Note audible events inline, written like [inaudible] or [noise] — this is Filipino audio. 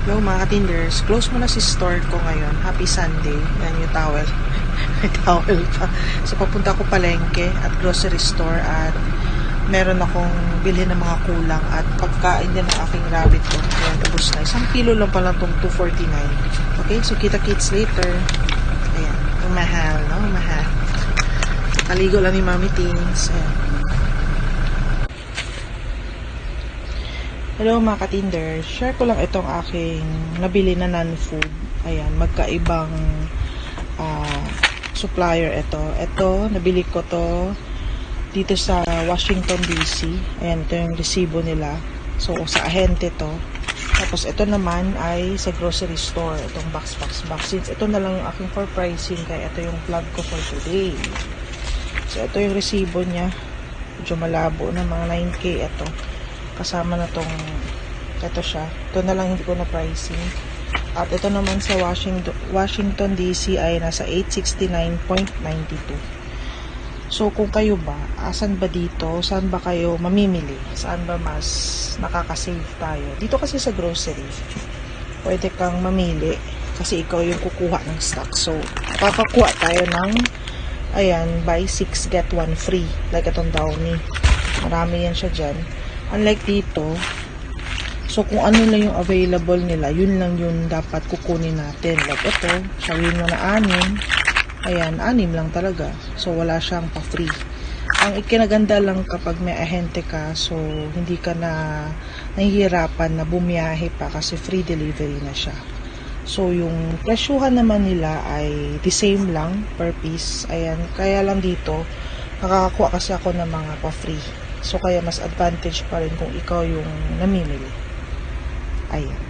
Hello mga ka-Tinders, close mo na si store ko ngayon. Happy Sunday. Yan yung towel. [laughs] May towel pa. So papunta ko palengke at grocery store at meron akong bilhin ng mga kulang at pagkain din ng aking rabbit ko. Ayan, ubos na. Isang kilo lang pala itong 249. Okay, so kita-kits later. Ayan, mahal, no? Mahal. Kaligo lang ni Mami Tins. Ayan. Hello mga ka-Tinder, share ko lang itong aking nabili na non-food. Ayan, magkaibang ah, supplier ito. Ito, nabili ko to dito sa Washington DC. Ayan, ito yung resibo nila. So, sa ahente to. Tapos, ito naman ay sa grocery store. Itong box, box, box. Since ito na lang yung aking for pricing, kaya ito yung vlog ko for today. So, ito yung resibo niya. Medyo malabo na mga 9K ito kasama na tong ito siya. Ito na lang hindi ko na pricing. At ito naman sa Washington, Washington DC ay nasa 869.92. So kung kayo ba, asan ba dito? Saan ba kayo mamimili? Saan ba mas nakaka-save tayo? Dito kasi sa grocery, pwede kang mamili kasi ikaw yung kukuha ng stock. So, kakakuha tayo ng ayan, buy 6 get 1 free. Like itong Downy. Marami yan siya dyan. Unlike dito, so kung ano lang yung available nila, yun lang yung dapat kukunin natin. Like ito, sabihin mo na anim, ayan, anim lang talaga. So wala siyang pa-free. Ang ikinaganda lang kapag may ahente ka, so hindi ka na nahihirapan na bumiyahe pa kasi free delivery na siya. So, yung presyuhan naman nila ay the same lang per piece. Ayan, kaya lang dito, nakakakuha kasi ako ng mga pa-free. So, kaya mas advantage pa rin kung ikaw yung namimili. Ayan.